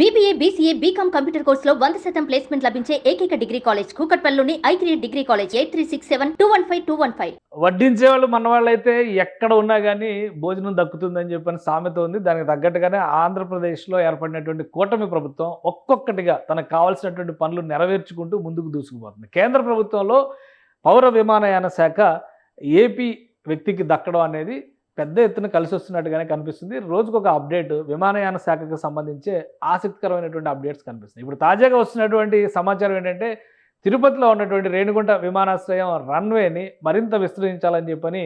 BBA BCA BCom computer కోర్సులో వంద శాతం ప్లేస్మెంట్ లభించే ఏకైక degree college కూకట్పల్లిలోని I degree college eight three six seven two one five two one five వడ్డించే వాళ్ళు మన వాళ్ళు అయితే ఎక్కడ ఉన్నా కానీ భోజనం దక్కుతుందని చెప్పని సామెత ఉంది. దానికి తగ్గట్టుగానే ఆంధ్రప్రదేశ్లో ఏర్పడినటువంటి కూటమి ప్రభుత్వం ఒక్కొక్కటిగా తనకు కావాల్సినటువంటి పనులు నెరవేర్చుకుంటూ ముందుకు దూసుకుపోతుంది. కేంద్ర ప్రభుత్వంలో పౌర విమానయాన శాఖ ఏపీ వ్యక్తికి దక్కడం అనేది పెద్ద ఎత్తున కలిసి వస్తున్నట్టుగానే కనిపిస్తుంది. రోజుకు ఒక అప్డేట్ విమానయాన శాఖకు సంబంధించే ఆసక్తికరమైనటువంటి అప్డేట్స్ కనిపిస్తుంది ఇప్పుడు తాజాగా వస్తున్నటువంటి సమాచారం ఏంటంటే తిరుపతిలో ఉన్నటువంటి రేణుగుంట విమానాశ్రయం రన్వేని మరింత విస్తరించాలని చెప్పని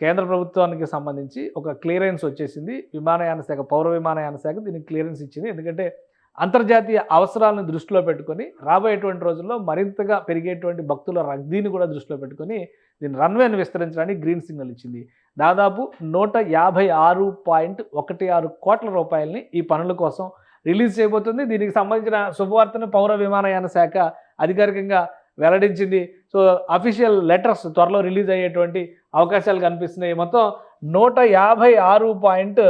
కేంద్ర ప్రభుత్వానికి సంబంధించి ఒక క్లియరెన్స్ వచ్చేసింది. విమానయాన శాఖ పౌర విమానయాన శాఖ దీనికి క్లియరెన్స్ ఇచ్చింది. ఎందుకంటే అంతర్జాతీయ అవసరాలను దృష్టిలో పెట్టుకొని రాబోయేటువంటి రోజుల్లో మరింతగా పెరిగేటువంటి భక్తుల రద్దీని కూడా దృష్టిలో పెట్టుకొని దీని రన్వేను విస్తరించడానికి గ్రీన్ సిగ్నల్ ఇచ్చింది. దాదాపు నూట యాభై ఆరు పాయింట్ ఒకటి ఆరు కోట్ల రూపాయలని ఈ పనుల కోసం రిలీజ్ చేయబోతుంది. దీనికి సంబంధించిన శుభవార్తను పౌర విమానయాన శాఖ అధికారికంగా వెల్లడించింది. సో అఫీషియల్ లెటర్స్ త్వరలో రిలీజ్ అయ్యేటువంటి అవకాశాలు కనిపిస్తున్నాయి. మొత్తం నూట యాభై ఆరు పాయింట్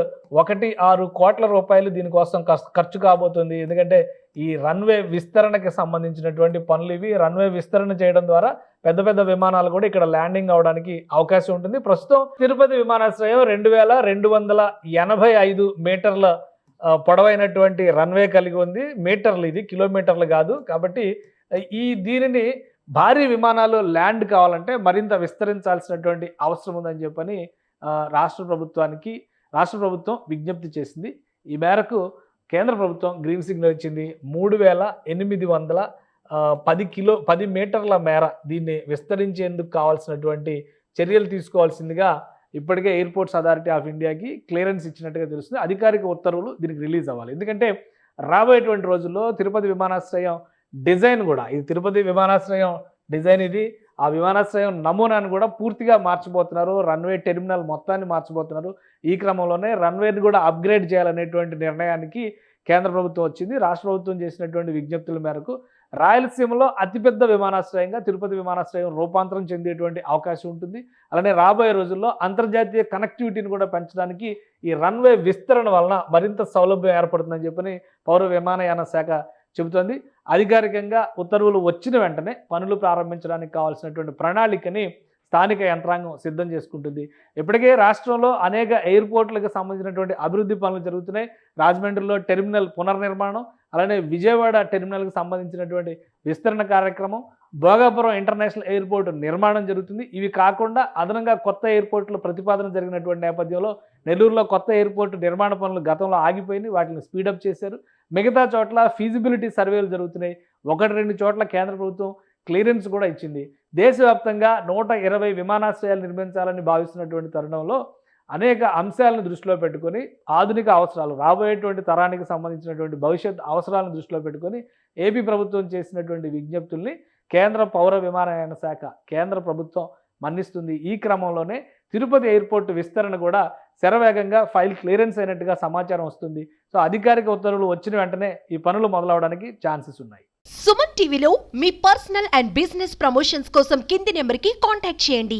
ఒకటి ఆరు కోట్ల రూపాయలు దీనికోసం ఖర్చు కాబోతుంది. ఎందుకంటే ఈ రన్వే విస్తరణకి సంబంధించినటువంటి పనులు ఇవి. రన్వే విస్తరణ చేయడం ద్వారా పెద్ద పెద్ద విమానాలు కూడా ఇక్కడ ల్యాండింగ్ అవడానికి అవకాశం ఉంటుంది. ప్రస్తుతం తిరుపతి విమానాశ్రయం రెండు వేల రెండు వందల ఎనభై ఐదు మీటర్ల పొడవైనటువంటి రన్వే కలిగి ఉంది. మీటర్లు ఇది కిలోమీటర్లు కాదు. కాబట్టి ఈ దీనిని భారీ విమానాలు ల్యాండ్ కావాలంటే మరింత విస్తరించాల్సినటువంటి అవసరం ఉందని చెప్పని రాష్ట్ర ప్రభుత్వానికి రాష్ట్ర ప్రభుత్వం విజ్ఞప్తి చేసింది. ఈ మేరకు కేంద్ర ప్రభుత్వం గ్రీన్ సిగ్నల్ ఇచ్చింది. మూడు వేల ఎనిమిది వందల పది కిలో పది మీటర్ల మేర దీన్ని విస్తరించేందుకు కావాల్సినటువంటి చర్యలు తీసుకోవాల్సిందిగా ఇప్పటికే ఎయిర్పోర్ట్స్ అథారిటీ ఆఫ్ ఇండియాకి క్లియరెన్స్ ఇచ్చినట్టుగా తెలుస్తుంది. అధికారిక ఉత్తర్వులు దీనికి రిలీజ్ అవ్వాలి. ఎందుకంటే రాబోయేటువంటి రోజుల్లో తిరుపతి విమానాశ్రయం డిజైన్ కూడా ఇది తిరుపతి విమానాశ్రయం డిజైన్ ఇది. ఆ విమానాశ్రయం నమూనాను కూడా పూర్తిగా మార్చబోతున్నారు. రన్వే టెర్మినల్ మొత్తాన్ని మార్చబోతున్నారు. ఈ క్రమంలోనే రన్వేని కూడా అప్గ్రేడ్ చేయాలనేటువంటి నిర్ణయానికి కేంద్ర ప్రభుత్వం వచ్చింది. రాష్ట్ర ప్రభుత్వం చేసినటువంటి విజ్ఞప్తుల మేరకు రాయలసీమలో అతిపెద్ద విమానాశ్రయంగా తిరుపతి విమానాశ్రయం రూపాంతరం చెందేటువంటి అవకాశం ఉంటుంది. అలానే రాబోయే రోజుల్లో అంతర్జాతీయ కనెక్టివిటీని కూడా పెంచడానికి ఈ రన్వే విస్తరణ వలన మరింత సౌలభ్యం ఏర్పడుతుందని చెప్పని పౌర విమానయాన శాఖ చెబుతోంది. అధికారికంగా ఉత్తర్వులు వచ్చిన వెంటనే పనులు ప్రారంభించడానికి కావాల్సినటువంటి ప్రణాళికని స్థానిక యంత్రాంగం సిద్ధం చేసుకుంటుంది. ఇప్పటికే రాష్ట్రంలో అనేక ఎయిర్పోర్ట్లకు సంబంధించినటువంటి అభివృద్ధి పనులు జరుగుతున్నాయి. రాజమండ్రిలో టెర్మినల్ పునర్నిర్మాణం అలానే విజయవాడ టెర్మినల్కి సంబంధించినటువంటి విస్తరణ కార్యక్రమం భోగాపురం ఇంటర్నేషనల్ ఎయిర్పోర్ట్ నిర్మాణం జరుగుతుంది. ఇవి కాకుండా అదనంగా కొత్త ఎయిర్పోర్ట్ల ప్రతిపాదన జరిగినటువంటి నేపథ్యంలో నెల్లూరులో కొత్త ఎయిర్పోర్ట్ నిర్మాణ పనులు గతంలో ఆగిపోయినాయి. వాటిని స్పీడప్ చేశారు. మిగతా చోట్ల ఫీజిబిలిటీ సర్వేలు జరుగుతున్నాయి. ఒకటి రెండు చోట్ల కేంద్ర ప్రభుత్వం క్లియరెన్స్ కూడా ఇచ్చింది. దేశవ్యాప్తంగా నూట ఇరవై విమానాశ్రయాలు నిర్మించాలని భావిస్తున్నటువంటి తరుణంలో అనేక అంశాలను దృష్టిలో పెట్టుకొని ఆధునిక అవసరాలు రాబోయేటువంటి తరానికి సంబంధించినటువంటి భవిష్యత్ అవసరాలను దృష్టిలో పెట్టుకొని ఏపీ ప్రభుత్వం చేసినటువంటి విజ్ఞప్తుల్ని కేంద్ర పౌర విమానయాన శాఖ కేంద్ర ప్రభుత్వం మన్నిస్తుంది. ఈ క్రమంలోనే తిరుపతి ఎయిర్పోర్ట్ విస్తరణ కూడా శరవేగంగా ఫైల్ క్లియరెన్స్ అయినట్టుగా సమాచారం వస్తుంది. సో అధికారిక ఉత్తర్వులు వచ్చిన వెంటనే ఈ పనులు మొదలవడానికి ఛాన్సెస్ ఉన్నాయి. సుమన్ టీవీలో మీ పర్సనల్ అండ్ బిజినెస్ ప్రమోషన్స్ కోసం కింది నెంబర్కి కాంటాక్ట్ చేయండి.